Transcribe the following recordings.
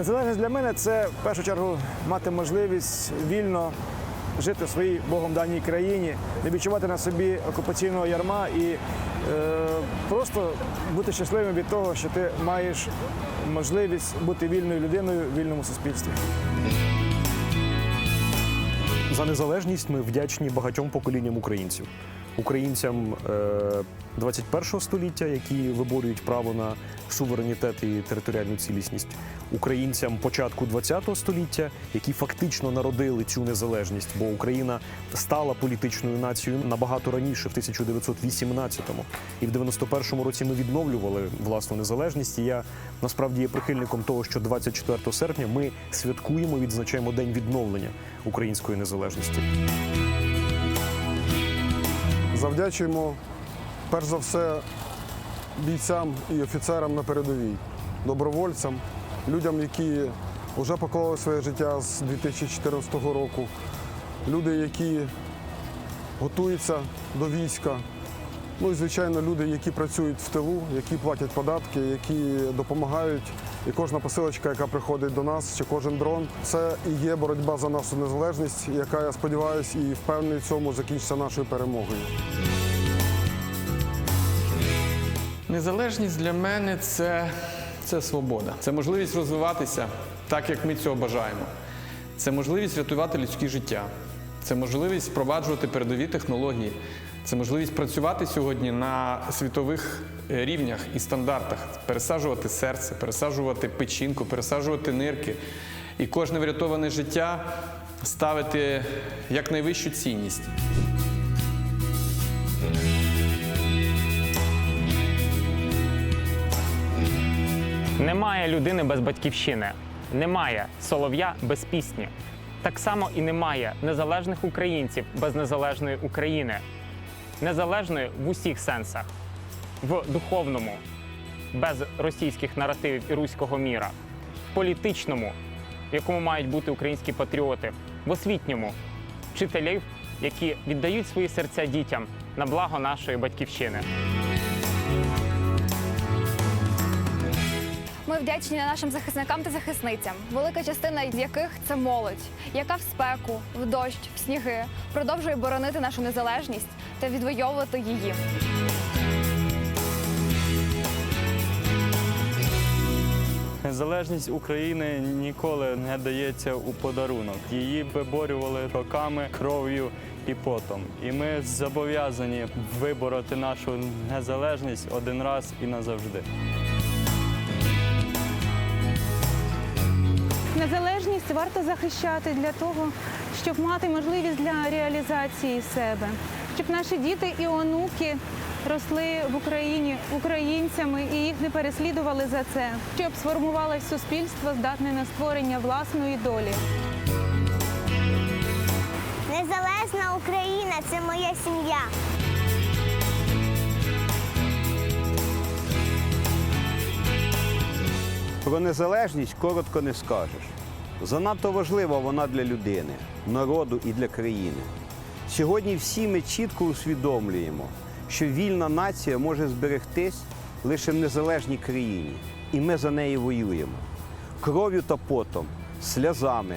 Незалежність для мене це в першу чергу мати можливість вільно жити в своїй Богом даній країні, не відчувати на собі окупаційного ярма і е, просто бути щасливим від того, що ти маєш можливість бути вільною людиною в вільному суспільстві. За незалежність ми вдячні багатьом поколінням українців. Українцям е, 21 століття, які виборюють право на суверенітет і територіальну цілісність, українцям початку 20 століття, які фактично народили цю незалежність, бо Україна стала політичною нацією набагато раніше, в 1918-му. І в 91-му році ми відновлювали власну незалежність. І я насправді є прихильником того, що 24 серпня ми святкуємо, відзначаємо день відновлення української незалежності. Завдячуємо перш за все бійцям і офіцерам на передовій, добровольцям, людям, які вже поклали своє життя з 2014 року, люди, які готуються до війська. Ну і звичайно, люди, які працюють в тилу, які платять податки, які допомагають. І кожна посилочка, яка приходить до нас, чи кожен дрон, це і є боротьба за нашу незалежність, яка я сподіваюся і впевнений в цьому закінчиться нашою перемогою. Незалежність для мене це, це свобода. Це можливість розвиватися так, як ми цього бажаємо. Це можливість рятувати людське життя. Це можливість впроваджувати передові технології. Це можливість працювати сьогодні на світових е, рівнях і стандартах, пересаджувати серце, пересаджувати печінку, пересаджувати нирки. І кожне врятоване життя ставити як найвищу цінність. Немає людини без батьківщини, немає солов'я без пісні. Так само і немає незалежних українців без незалежної України, незалежної в усіх сенсах, в духовному, без російських наративів і руського міра, в політичному, в якому мають бути українські патріоти, в освітньому вчителів, які віддають свої серця дітям на благо нашої батьківщини. Вдячні нашим захисникам та захисницям, велика частина з яких це молодь, яка в спеку, в дощ, в сніги продовжує боронити нашу незалежність та відвоювати її. Незалежність України ніколи не дається у подарунок. Її виборювали роками, кров'ю і потом. І ми зобов'язані вибороти нашу незалежність один раз і назавжди. Незалежність варто захищати для того, щоб мати можливість для реалізації себе, щоб наші діти і онуки росли в Україні українцями і їх не переслідували за це, щоб сформувалось суспільство, здатне на створення власної долі. Незалежна Україна це моя сім'я. Про незалежність коротко не скажеш. Занадто важлива вона для людини, народу і для країни. Сьогодні всі ми чітко усвідомлюємо, що вільна нація може зберегтись лише в незалежній країні, і ми за неї воюємо. Кров'ю та потом, сльозами,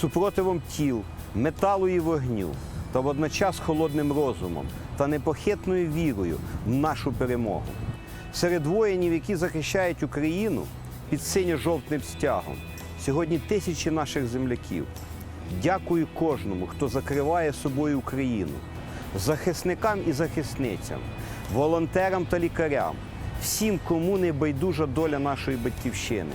супротивом тіл, металу і вогню, та водночас холодним розумом та непохитною вірою в нашу перемогу. Серед воїнів, які захищають Україну під синьо-жовтим стягом, сьогодні тисячі наших земляків. Дякую кожному, хто закриває собою Україну, захисникам і захисницям, волонтерам та лікарям, всім, кому не байдужа доля нашої батьківщини.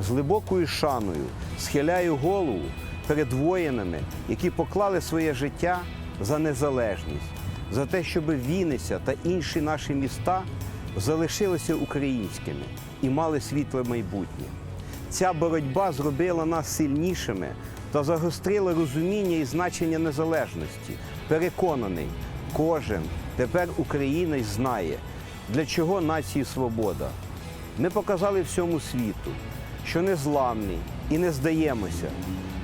З глибокою шаною схиляю голову перед воїнами, які поклали своє життя за незалежність, за те, щоб Вінниця та інші наші міста залишилися українськими і мали світле майбутнє. Ця боротьба зробила нас сильнішими та загострила розуміння і значення незалежності. Переконаний, кожен тепер українець знає, для чого нації свобода. Ми показали всьому світу, що не зламний і не здаємося.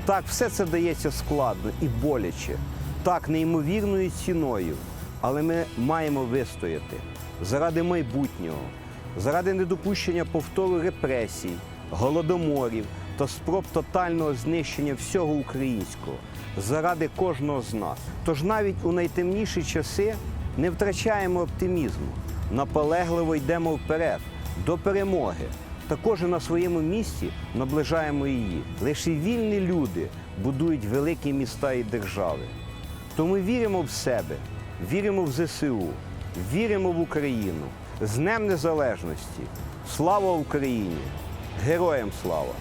Так, все це дається складно і боляче, так неймовірною ціною, але ми маємо вистояти заради майбутнього, заради недопущення повтору репресій, голодоморів, та спроб тотального знищення всього українського заради кожного з нас. Тож навіть у найтемніші часи не втрачаємо оптимізму, наполегливо йдемо вперед до перемоги. Та кожен на своєму місці наближаємо її. Лише вільні люди будують великі міста і держави. То ми віримо в себе, віримо в ЗСУ, віримо в Україну. З Днем Незалежності! Слава Україні! Героям слава!